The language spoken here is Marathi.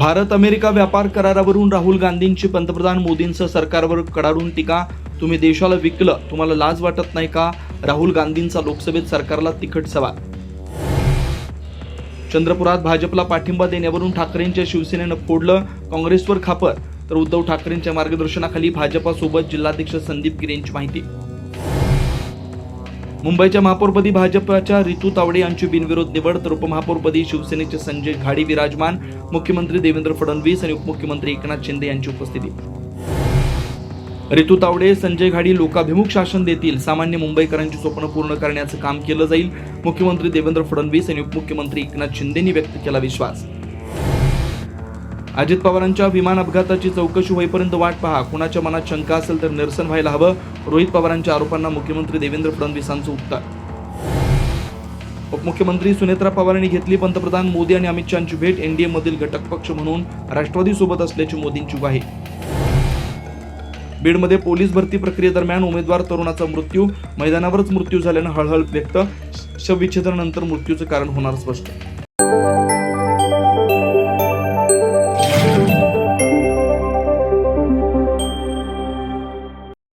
भारत अमेरिका व्यापार करारावरून राहुल गांधींची पंतप्रधान मोदींचं सरकारवर कडाडून टीका. तुम्ही देशाला विकलं तुम्हाला लाज वाटत नाही का? राहुल गांधींचा लोकसभेत सरकारला तिखट सवाल. चंद्रपुरात भाजपला पाठिंबा देण्यावरून ठाकरेंच्या शिवसेनेनं फोडलं काँग्रेसवर खापर. तर उद्धव ठाकरेंच्या मार्गदर्शनाखाली भाजपासोबत जिल्हाध्यक्ष संदीप गिरे यांची माहिती. मुंबईच्या महापौरपदी भाजपच्या रितू तावडे यांची बिनविरोध निवड तर उपमहापौरपदी शिवसेनेचे संजय घाडी विराजमान. मुख्यमंत्री देवेंद्र फडणवीस आणि उपमुख्यमंत्री एकनाथ शिंदे यांची उपस्थिती. रितू तावडे संजय घाडी लोकाभिमुख शासन देतील. सामान्य मुंबईकरांची स्वप्न पूर्ण करण्याचं काम केलं जाईल. मुख्यमंत्री देवेंद्र फडणवीस आणि उपमुख्यमंत्री एकनाथ शिंदेनी व्यक्त केला विश्वास. अजित पवारांच्या विमान अपघाताची चौकशी होईपर्यंत वाट पहा. कुणाच्या मनात शंका असेल तर निरसन व्हायला हवं. रोहित पवारांच्या आरोपांना मुख्यमंत्री देवेंद्र फडणवीसांचं उत्तर. उपमुख्यमंत्री सुनेत्रा पवार यांनी घेतली. पंतप्रधान मोदी आणि अमित शहाची भेट एनडीए मधील घटक पक्ष म्हणून राष्ट्रवादी सोबत असल्याची मोदींची ग्वाही. बीडमध्ये पोलीस भरती प्रक्रियेदरम्यान उमेदवार तरुणाचा मृत्यू. मैदानावरच मृत्यू झाल्यानं हळहळ व्यक्त. शवविच्छेदनानंतर मृत्यूचं कारण होणार स्पष्ट.